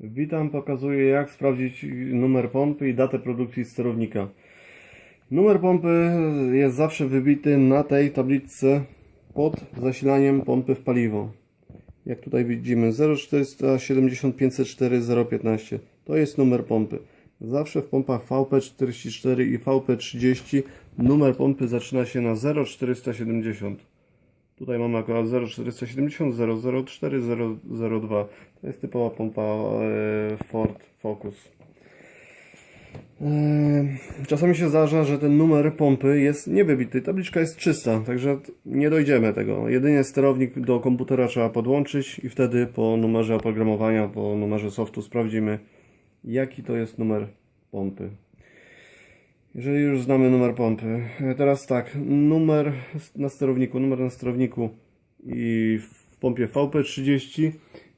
Witam, pokazuję jak sprawdzić numer pompy i datę produkcji sterownika. Numer pompy jest zawsze wybity na tej tabliczce pod zasilaniem pompy w paliwo. Jak tutaj widzimy 0470 504 015 to jest numer pompy. Zawsze w pompach VP44 i VP30 numer pompy zaczyna się na 0470. Tutaj mamy akurat 0470 004 002. To jest typowa pompa e, Ford Focus. E, Czasami się zdarza, że ten numer pompy jest niewybity. Tabliczka jest czysta, także nie dojdziemy tego. Jedynie sterownik do komputera trzeba podłączyć i wtedy po numerze oprogramowania, po numerze softu sprawdzimy jaki to jest numer pompy. Jeżeli już znamy numer pompy, e, teraz tak, numer na sterowniku, numer na sterowniku i w pompie VP30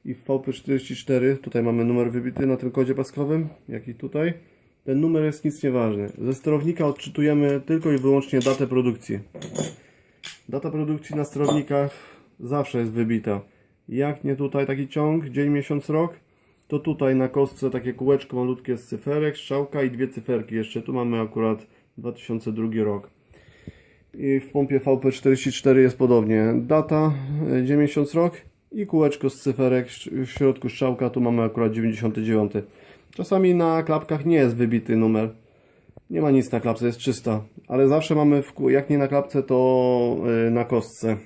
i w VP44, tutaj mamy numer wybity na tym kodzie paskowym, jak i tutaj. Ten numer jest nic nieważny. Ze sterownika odczytujemy tylko i wyłącznie datę produkcji. Data produkcji na sterownikach zawsze jest wybita. Jak nie tutaj taki ciąg, dzień, miesiąc, rok, to tutaj na kostce takie kółeczko malutkie z cyferek, strzałka i dwie cyferki jeszcze. Tu mamy akurat 2002 rok. I w pompie VP44 jest podobnie. Data, e, dzień, miesiąc, rok i kółeczko z cyferek, w środku strzałka, tu mamy akurat 99. Czasami na klapkach nie jest wybity numer. Nie ma nic na klapce, jest czysta. Ale zawsze mamy, w, jak nie na klapce, to e, na kostce.